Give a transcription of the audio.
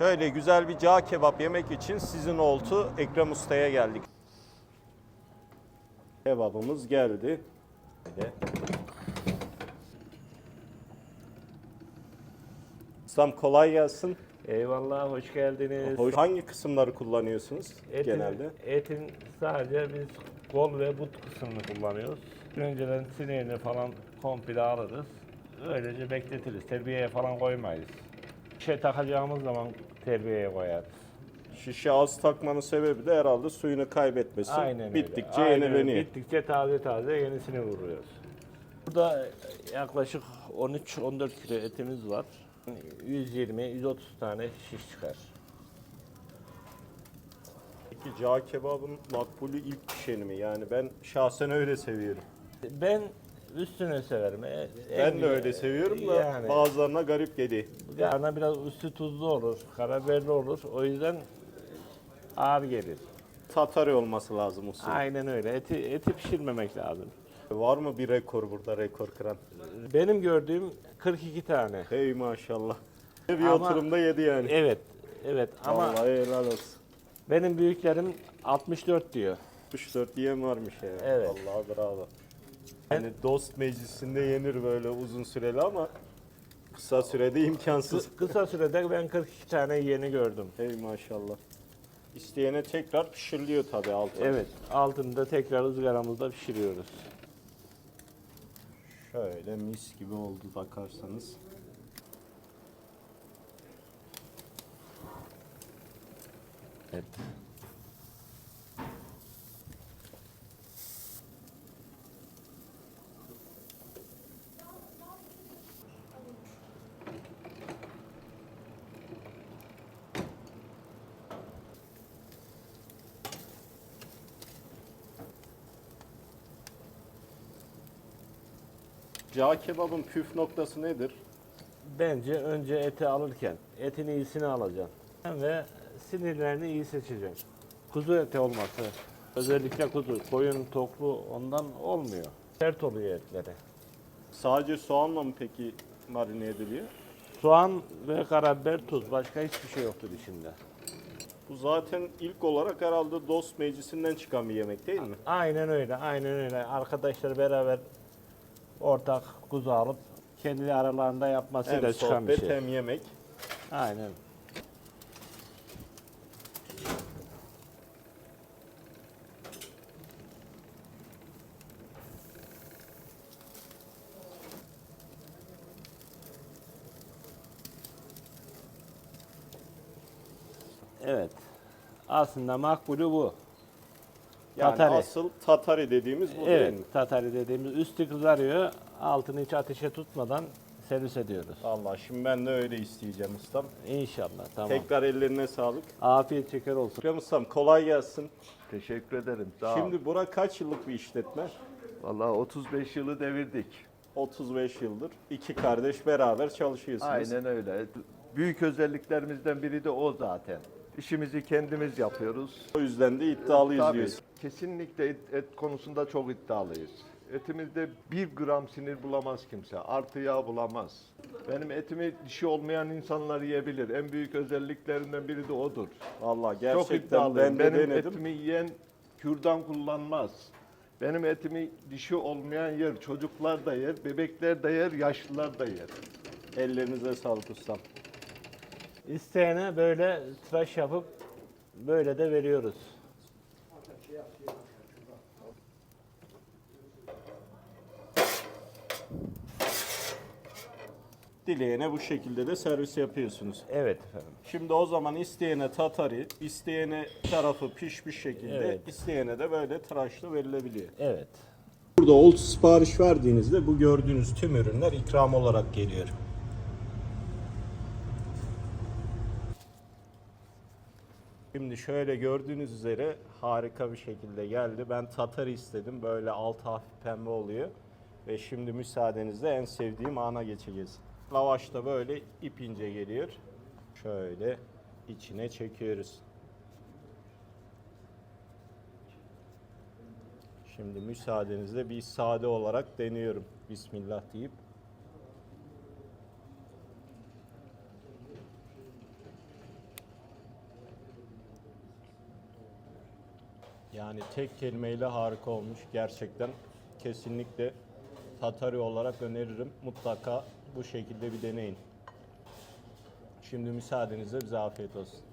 Şöyle güzel bir cağ kebap yemek için sizin oltu Ekrem Usta'ya geldik. Kebabımız geldi. Böyle. Ustam kolay gelsin. Eyvallah, hoş geldiniz. Hoş- Hangi kısımları kullanıyorsunuz Etin, genelde? Etin sadece biz kol ve but kısmını kullanıyoruz. Önceden sineğini falan komple alırız. Öylece bekletiriz. Terbiyeye falan koymayız. Şey takacağımız zaman terbiyeye koyarız. Şişe az takmanın sebebi de herhalde suyunu kaybetmesi. Aynen öyle. Bittikçe Aynen öyle. yenileniyor. Bittikçe taze taze yenisini vuruyoruz. Burada yaklaşık 13-14 kilo etimiz var. 120-130 tane şiş çıkar. Peki cağ kebabın makbulü ilk pişeni mi? Yani ben şahsen öyle seviyorum. Ben üstüne severim. E- Ben en- de öyle seviyorum da yani, bazılarına garip geliyor. Yarına biraz üstü tuzlu olur, karabiberli olur. O yüzden ağır gelir. Tatari olması lazım usul. Aynen öyle. Eti, eti pişirmemek lazım. Var mı bir rekor burada rekor kıran? Benim gördüğüm 42 tane. Hey maşallah. Bir Ama- oturumda yedi yani. Evet, evet ama Vallahi helal olsun. benim büyüklerim 64 diyor. 64 diyen varmış ya. Evet. Vallahi bravo. Yani dost meclisinde yenir böyle uzun süreli ama kısa sürede imkansız. Kıs- Kısa sürede ben 42 tane yeni gördüm. Hey maşallah. İsteyene tekrar pişiriliyor tabii altı. Evet, altında tekrar ızgaramızda pişiriyoruz. Şöyle mis gibi oldu bakarsanız. Evet. Cağ kebabın püf noktası nedir? Bence önce eti alırken etin iyisini alacaksın ve sinirlerini iyi seçeceksin. Kuzu eti olması, özellikle kuzu, koyun, toklu ondan olmuyor. Sert oluyor etleri. Sadece soğanla mı peki marine ediliyor? Soğan ve karabiber, tuz. Başka hiçbir şey yoktur içinde. Bu zaten ilk olarak herhalde dost meclisinden çıkan bir yemek değil mi? Aynen öyle, aynen öyle. Arkadaşlar beraber ortak kuzu alıp kendi aralarında yapmasıyla Hem çıkan bir sohbet şey. hem yemek. Aynen. Evet. Aslında makbulü bu. Yani Tatari. asıl tatari dediğimiz bu değil mi? Evet, tatari dediğimiz üstü kızarıyor, altını hiç ateşe tutmadan servis ediyoruz. Allah şimdi ben de öyle isteyeceğim ustam. İnşallah, tamam. Tekrar ellerine sağlık. Afiyet şeker olsun. Ekrem ustam kolay gelsin. Teşekkür ederim. Sağ ol. Şimdi bura kaç yıllık bir işletme? Vallahi 35 yılı devirdik. 35 yıldır. İki kardeş beraber çalışıyorsunuz. Aynen öyle. Büyük özelliklerimizden biri de o zaten. İşimizi kendimiz yapıyoruz. O yüzden de iddialıyız Tabii, diyorsun. kesinlikle et, et konusunda çok iddialıyız. Etimizde bir gram sinir bulamaz kimse. Artı yağ bulamaz. Benim etimi dişi olmayan insanlar yiyebilir. En büyük özelliklerinden biri de odur. Vallahi çok gerçekten iddialıyım. ben de Benim denedim. etimi yiyen kürdan kullanmaz. Benim etimi dişi olmayan yer. Çocuklar da yer, bebekler de yer, yaşlılar da yer. Ellerinize sağlık ustam. İsteyene böyle tıraş yapıp böyle de veriyoruz. Dileyene bu şekilde de servis yapıyorsunuz. Evet efendim. Şimdi o zaman isteyene tatari, isteyene tarafı pişmiş şekilde, Evet. isteyene de böyle tıraşlı verilebiliyor. Evet. Burada old sipariş verdiğinizde bu gördüğünüz tüm ürünler ikram olarak geliyor. Şimdi şöyle gördüğünüz üzere harika bir şekilde geldi. Ben tatari istedim. Böyle altı hafif pembe oluyor. Ve şimdi müsaadenizle en sevdiğim ana geçeceğiz. Lavaş da böyle ip ince geliyor. Şöyle içine çekiyoruz. Şimdi müsaadenizle bir sade olarak deniyorum. Bismillah deyip. Yani tek kelimeyle harika olmuş. Gerçekten kesinlikle Tatari olarak öneririm. Mutlaka bu şekilde bir deneyin. Şimdi müsaadenizle bize afiyet olsun.